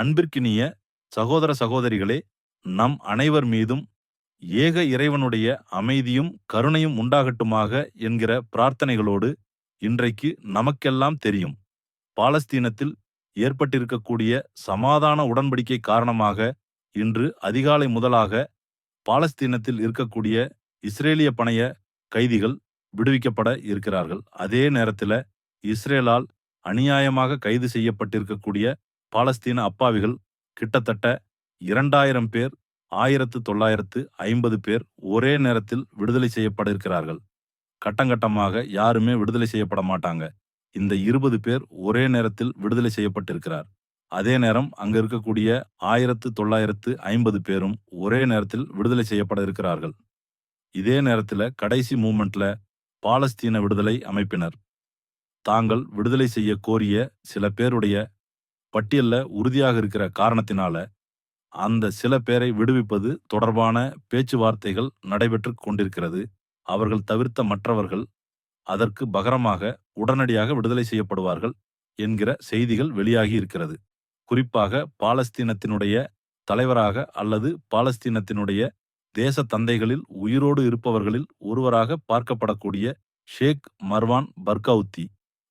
அன்பிற்கினிய சகோதர சகோதரிகளே நம் அனைவர் மீதும் ஏக இறைவனுடைய அமைதியும் கருணையும் உண்டாகட்டுமாக என்கிற பிரார்த்தனைகளோடு இன்றைக்கு நமக்கெல்லாம் தெரியும். பாலஸ்தீனத்தில் ஏற்பட்டிருக்கக்கூடிய சமாதான உடன்படிக்கை காரணமாக இன்று அதிகாலை முதலாக பாலஸ்தீனத்தில் இருக்கக்கூடிய இஸ்ரேலிய பணைய கைதிகள் விடுவிக்கப்பட இருக்கிறார்கள். அதே நேரத்தில் இஸ்ரேலால் அநியாயமாக கைது செய்யப்பட்டிருக்கக்கூடிய பாலஸ்தீன அப்பாவிகள் கிட்டத்தட்ட இரண்டாயிரம் பேர் ஆயிரத்து தொள்ளாயிரத்து ஐம்பது பேர் ஒரே நேரத்தில் விடுதலை செய்யப்பட இருக்கிறார்கள் கட்டங்கட்டமாக யாருமே விடுதலை செய்யப்பட மாட்டாங்க. இந்த இருபது பேர் ஒரே நேரத்தில் விடுதலை செய்யப்பட்டிருக்கிறார். அதே நேரம் அங்க இருக்கக்கூடிய ஆயிரத்து தொள்ளாயிரத்து ஐம்பது பேரும் ஒரே நேரத்தில் விடுதலை செய்யப்பட இருக்கிறார்கள் இதே நேரத்தில் கடைசி மூமெண்ட்ல பாலஸ்தீன விடுதலை அமைப்பினர். தாங்கள் விடுதலை செய்ய கோரிய சில பேருடைய பட்டியல்ல உறுதியாக இருக்கிற காரணத்தினால அந்த சில பேரை விடுவிப்பது தொடர்பான பேச்சுவார்த்தைகள் நடைபெற்று கொண்டிருக்கிறது. அவர்கள் தவிர்த்த மற்றவர்கள் அதற்கு பகரமாக உடனடியாக விடுதலை செய்யப்படுவார்கள் என்கிற செய்திகள் வெளியாகி இருக்கிறது. குறிப்பாக பாலஸ்தீனத்தினுடைய தலைவராக அல்லது பாலஸ்தீனத்தினுடைய தேச தந்தைகளில் உயிரோடு இருப்பவர்களில் ஒருவராக பார்க்கப்படக்கூடிய ஷேக் மர்வான் பர்கவுத்தி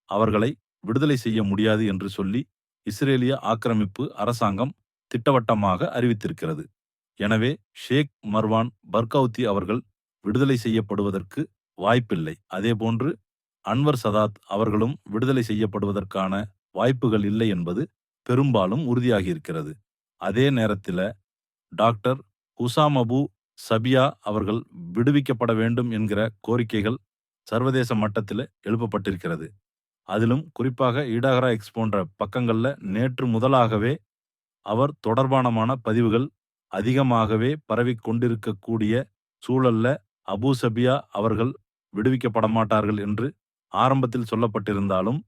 அவர்களை விடுதலை செய்ய முடியாது என்று சொல்லி இஸ்ரேலிய ஆக்கிரமிப்பு அரசாங்கம் திட்டவட்டமாக அறிவித்திருக்கிறது. எனவே ஷேக் மர்வான் பர்கவுத்தி அவர்கள் விடுதலை செய்யப்படுவதற்கு வாய்ப்பில்லை. அதேபோன்று அன்வர் சதாத் அவர்களும் விடுதலை செய்யப்படுவதற்கான வாய்ப்புகள் இல்லை என்பது பெரும்பாலும் உறுதியாகியிருக்கிறது. அதே நேரத்தில் டாக்டர் ஹுசாம் அபு சபியா அவர்கள் விடுவிக்கப்பட வேண்டும் என்கிற கோரிக்கைகள் சர்வதேச மட்டத்தில் எழுப்பப்பட்டிருக்கிறது. அதிலும் குறிப்பாக ஈடாகரா எக்ஸ் போன்ற பக்கங்களில் நேற்று முதலாகவே அவர் தொடர்பானமான பதிவுகள் அதிகமாகவே பரவிக்கொண்டிருக்கக்கூடிய சூழல்ல அபு சபியா அவர்கள் விடுவிக்கப்பட மாட்டார்கள் என்று ஆரம்பத்தில் சொல்லப்பட்டிருந்தாலும்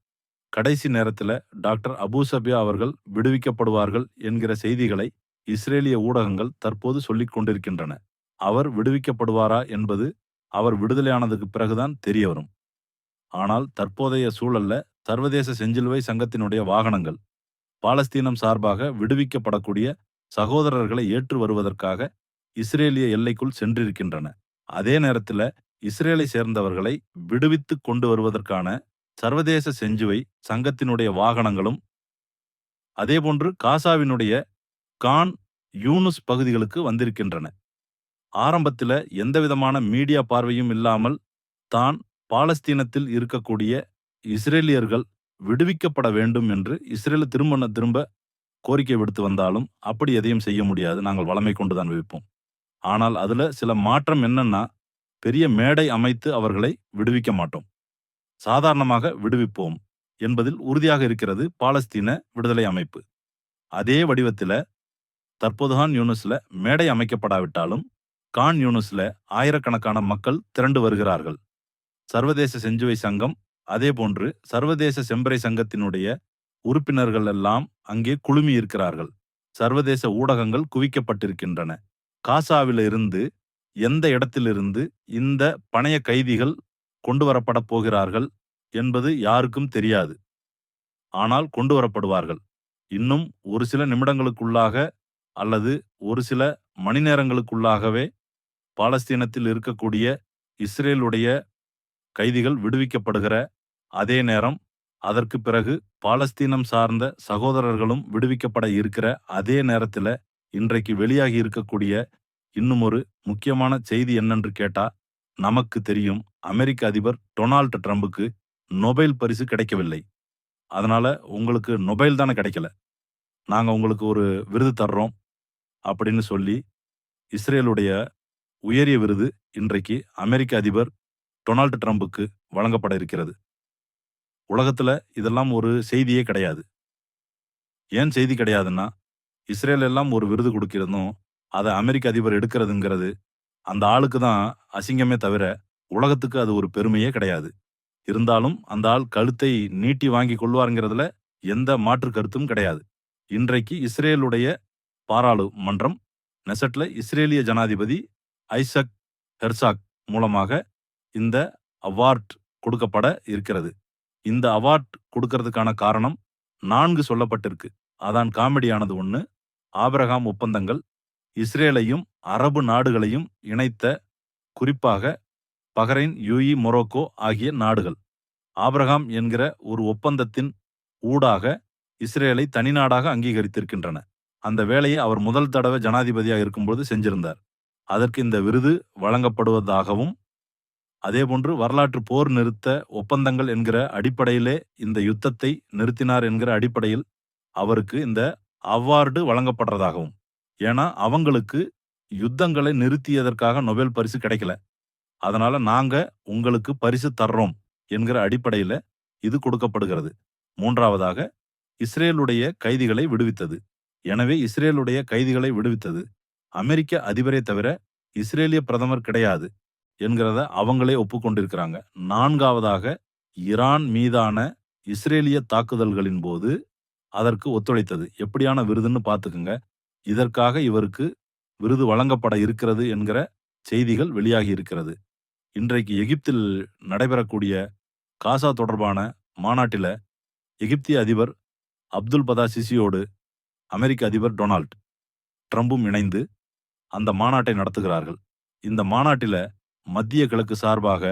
கடைசி நேரத்தில் டாக்டர் அபு சபியா அவர்கள் விடுவிக்கப்படுவார்கள் என்கிற செய்திகளை இஸ்ரேலிய ஊடகங்கள் தற்போது சொல்லிக் கொண்டிருக்கின்றன. அவர் விடுவிக்கப்படுவாரா என்பது அவர் விடுதலையானதுக்கு பிறகுதான் தெரிய வரும். ஆனால் தற்போதைய சூழல்ல சர்வதேச செஞ்சிலுவை சங்கத்தினுடைய வாகனங்கள் பாலஸ்தீனம் சார்பாக விடுவிக்கப்படக்கூடிய சகோதரர்களை ஏற்று வருவதற்காக இஸ்ரேலிய எல்லைக்குள் சென்றிருக்கின்றன. அதே நேரத்தில் இஸ்ரேலை சேர்ந்தவர்களை விடுவித்து கொண்டு வருவதற்கான சர்வதேச செஞ்சுவை சங்கத்தினுடைய வாகனங்களும் அதேபோன்று காசாவினுடைய கான் யூனுஸ் பகுதிகளுக்கு வந்திருக்கின்றன. ஆரம்பத்தில் எந்தவிதமான மீடியா பார்வையும் இல்லாமல் தான் பாலஸ்தீனத்தில் இருக்கக்கூடிய இஸ்ரேலியர்கள் விடுவிக்கப்பட வேண்டும் என்று இஸ்ரேல் திரும்ப திரும்ப கோரிக்கை விடுத்து வந்தாலும் அப்படி எதையும் செய்ய முடியாது. நாங்கள் வளமை கொண்டுதான் வைப்போம் ஆனால் அதுல சில மாற்றம் என்னன்னா பெரிய மேடை அமைத்து அவர்களை விடுவிக்க மாட்டோம். சாதாரணமாக விடுவிப்போம் என்பதில் உறுதியாக இருக்கிறது பாலஸ்தீன விடுதலை அமைப்பு. அதே வடிவத்தில் தற்போதுகான் யூனிஸ்ல மேடை அமைக்கப்படாவிட்டாலும் கான் யூனிஸ்ல ஆயிரக்கணக்கான மக்கள் திரண்டு வருகிறார்கள். சர்வதேச செஞ்சுவை சங்கம் அதேபோன்று சர்வதேச செம்பறை சங்கத்தினுடைய உறுப்பினர்கள் எல்லாம் அங்கே குழுமி இருக்கிறார்கள். சர்வதேச ஊடகங்கள் குவிக்கப்பட்டிருக்கின்றன. காசாவில இருந்து எந்த இடத்திலிருந்து இந்த பணைய கைதிகள் கொண்டு வரப்பட போகிறார்கள் என்பது யாருக்கும் தெரியாது. ஆனால் கொண்டு வரப்படுவார்கள். இன்னும் ஒரு சில நிமிடங்களுக்குள்ளாக அல்லது ஒரு சில மணி நேரங்களுக்குள்ளாகவே பாலஸ்தீனத்தில் இருக்கக்கூடிய இஸ்ரேலுடைய கைதிகள் விடுவிக்கப்படுகிற அதே நேரம் அதற்கு பிறகு பாலஸ்தீனம் சார்ந்த சகோதரர்களும் விடுவிக்கப்பட இருக்கிற அதே நேரத்தில் இன்றைக்கு வெளியாகி இருக்கக்கூடிய இன்னும் ஒரு முக்கியமான செய்தி என்னென்று கேட்டா நமக்கு தெரியும் அமெரிக்க அதிபர் டொனால்டு ட்ரம்புக்கு நொபைல் பரிசு கிடைக்கவில்லை. அதனால உங்களுக்கு நொபைல் தானே கிடைக்கல. நாங்கள் உங்களுக்கு ஒரு விருது தர்றோம் அப்படின்னு சொல்லி இஸ்ரேலுடைய உயரிய விருது இன்றைக்கு அமெரிக்க அதிபர் டொனால்டு ட்ரம்புக்கு வழங்கப்பட இருக்கிறது. உலகத்துல இதெல்லாம் ஒரு செய்தியே கிடையாது. ஏன் செய்தி கிடையாதுன்னா இஸ்ரேல் எல்லாம் ஒரு விருது கொடுக்கிறதும் அதை அமெரிக்க அதிபர் எடுக்கிறதுங்கிறது அந்த ஆளுக்கு தான் அசிங்கமே தவிர உலகத்துக்கு அது ஒரு பெருமையே கிடையாது. இருந்தாலும் அந்த ஆள் கழுத்தை நீட்டி வாங்கி கொள்வாருங்கிறதுல எந்த மாற்று கருத்தும் கிடையாது. இன்றைக்கு இஸ்ரேலுடைய பாராளுமன்றம் நெசட்ல இஸ்ரேலிய ஜனாதிபதி ஐசக் ஹெர்சாக் மூலமாக இந்த அவார்ட் கொடுக்கப்பட இருக்கிறது. இந்த அவார்ட் கொடுக்கறதுக்கான காரணம் நான்கு சொல்லப்பட்டிருக்கு. அதான் காமெடியானது ஒன்று ஆபிரகாம் ஒப்பந்தங்கள் இஸ்ரேலையும் அரபு நாடுகளையும் இணைத்த குறிப்பாக பஹ்ரைன் யூஇ மொரோக்கோ ஆகிய நாடுகள். ஆபிரகாம் என்கிற ஒரு ஒப்பந்தத்தின் ஊடாக இஸ்ரேலை தனிநாடாக அங்கீகரித்திருக்கின்றன. அந்த வேலையை அவர் முதல் தடவை ஜனாதிபதியாக இருக்கும்போது செஞ்சிருந்தார். அதற்கு இந்த விருது வழங்கப்படுவதாகவும் அதேபோன்று வரலாற்று போர் நிறுத்த ஒப்பந்தங்கள் என்கிற அடிப்படையிலே இந்த யுத்தத்தை நிறுத்தினார் என்கிற அடிப்படையில் அவருக்கு இந்த அவார்டு வழங்கப்படுறதாகவும். ஏன்னா அவங்களுக்கு யுத்தங்களை நிறுத்தியதற்காக நொபேல் பரிசு கிடைக்கல. அதனால நாங்க உங்களுக்கு பரிசு தர்றோம் என்கிற அடிப்படையில இது கொடுக்கப்படுகிறது. மூன்றாவதாக இஸ்ரேலுடைய கைதிகளை விடுவித்தது. எனவே இஸ்ரேலுடைய கைதிகளை விடுவித்தது. அமெரிக்க அதிபரை தவிர இஸ்ரேலிய பிரதமர் கிடையாது. என்கிறத அவங்களே ஒப்புக்கொண்டிருக்கிறாங்க. நான்காவதாக ஈரான் மீதான இஸ்ரேலிய தாக்குதல்களின் போது அதற்கு ஒத்துழைத்தது. எப்படியான விருதுன்னு பார்த்துக்குங்க. இதற்காக இவருக்கு விருது வழங்கப்பட இருக்கிறது என்கிற செய்திகள் வெளியாகி இருக்கிறது. இன்றைக்கு எகிப்தில் நடைபெறக்கூடிய காசா தொடர்பான மாநாட்டில எகிப்திய அதிபர் அப்துல் பதா சிசியோடு அமெரிக்க அதிபர் டொனால்ட் ட்ரம்பும் இணைந்து அந்த மாநாட்டை நடத்துகிறார்கள். இந்த மாநாட்டில மத்திய கிழக்கு சார்பாக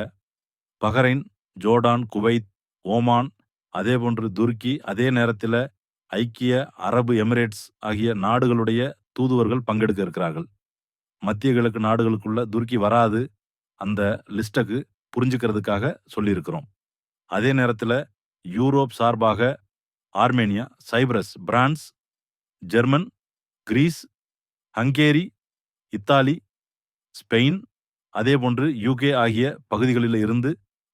பஹ்ரைன் ஜோர்டான் குவைத் ஓமான் அதேபோன்று துருக்கி அதே நேரத்தில் ஐக்கிய அரபு எமிரேட்ஸ் ஆகிய நாடுகளுடைய தூதுவர்கள் பங்கெடுக்க இருக்கிறார்கள். மத்திய கிழக்கு நாடுகளுக்குள்ள துருக்கி வராது அந்த லிஸ்டக்கு புரிஞ்சுக்கிறதுக்காக சொல்லியிருக்கிறோம். அதே நேரத்தில் யூரோப் சார்பாக Armenia Cyprus France German Greece Hungary Italy Spain அதேபோன்று யூகே ஆகிய பகுதிகளில் இருந்து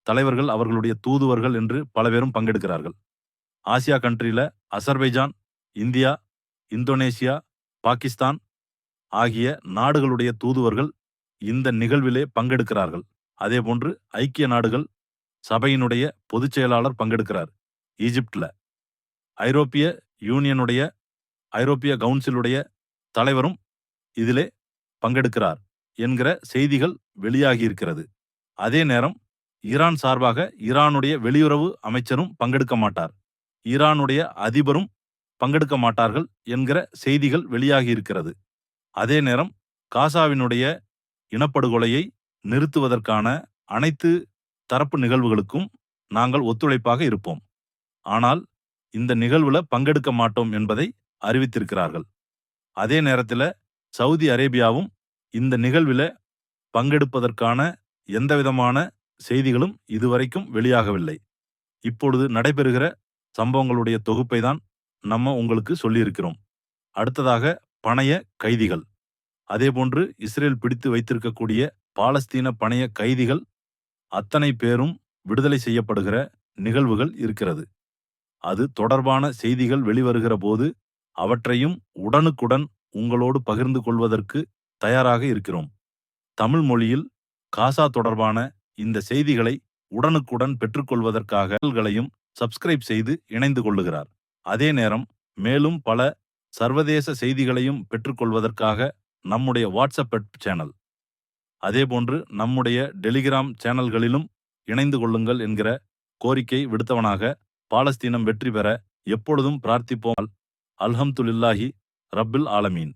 தலைவர்கள் அவர்களுடைய தூதுவர்கள் என்று பல பேரும் பங்கெடுக்கிறார்கள். ஆசியா கண்ட்ரியில அசர்பைஜான் இந்தியா இந்தோனேசியா பாகிஸ்தான் ஆகிய நாடுகளுடைய தூதுவர்கள் இந்த நிகழ்விலே பங்கெடுக்கிறார்கள். அதேபோன்று ஐக்கிய நாடுகள் சபையினுடைய பொதுச் செயலாளர் பங்கெடுக்கிறார் ஈஜிப்டில். ஐரோப்பிய யூனியனுடைய ஐரோப்பிய கவுன்சிலுடைய தலைவரும் இதிலே பங்கெடுக்கிறார். என்கிற செய்திகள் வெளியாகி இருக்கிறது அதே நேரம் ஈரான் சார்பாக ஈரானுடைய வெளியுறவு அமைச்சரும் பங்கெடுக்க மாட்டார். ஈரானுடைய அதிபரும் பங்கெடுக்க மாட்டார்கள் என்கிற செய்திகள் வெளியாகி இருக்கிறது அதே நேரம் காசாவினுடைய இனப்படுகொலையை நிறுத்துவதற்கான அனைத்து தரப்பு நிகழ்வுகளுக்கும் நாங்கள் ஒத்துழைப்பாக இருப்போம். ஆனால் இந்த நிகழ்வுல பங்கெடுக்க மாட்டோம் என்பதை அறிவித்திருக்கிறார்கள். அதே நேரத்தில் சவுதி அரேபியாவும் இந்த நிகழ்வில பங்கெடுப்பதற்கான எந்தவிதமான செய்திகளும் இதுவரைக்கும் வெளியாகவில்லை. இப்பொழுது நடைபெறுகிற சம்பவங்களுடைய தொகுப்பை தான் நம்ம உங்களுக்கு சொல்லியிருக்கிறோம். அடுத்ததாக பணைய கைதிகள். அதேபோன்று இஸ்ரேல் பிடித்து வைத்திருக்கக்கூடிய பாலஸ்தீன பணைய கைதிகள் அத்தனை பேரும் விடுதலை செய்யப்படுகிற நிகழ்வுகள் இருக்கிறது. அது தொடர்பான செய்திகள் வெளிவருகிற போது அவற்றையும் உடனுக்குடன் உங்களோடு பகிர்ந்து கொள்வதற்கு தயாராக இருக்கிறோம். தமிழ் மொழியில் காசா தொடர்பான இந்த செய்திகளை உடனுக்குடன் பெற்றுக்கொள்வதற்காக களையும் சப்ஸ்கிரைப் செய்து இணைந்து கொள்ளுகிறார். அதே நேரம் மேலும் பல சர்வதேச செய்திகளையும் பெற்றுக்கொள்வதற்காக நம்முடைய வாட்ஸ்அப் சேனல். அதேபோன்று நம்முடைய டெலிகிராம் சேனல்களிலும் இணைந்து கொள்ளுங்கள் என்கிற கோரிக்கை விடுத்தவனாக பாலஸ்தீனம் வெற்றி பெற எப்பொழுதும் பிரார்த்திப்போம். அல்ஹம்துலில்லாஹி ரப்பில் ஆலமீன்.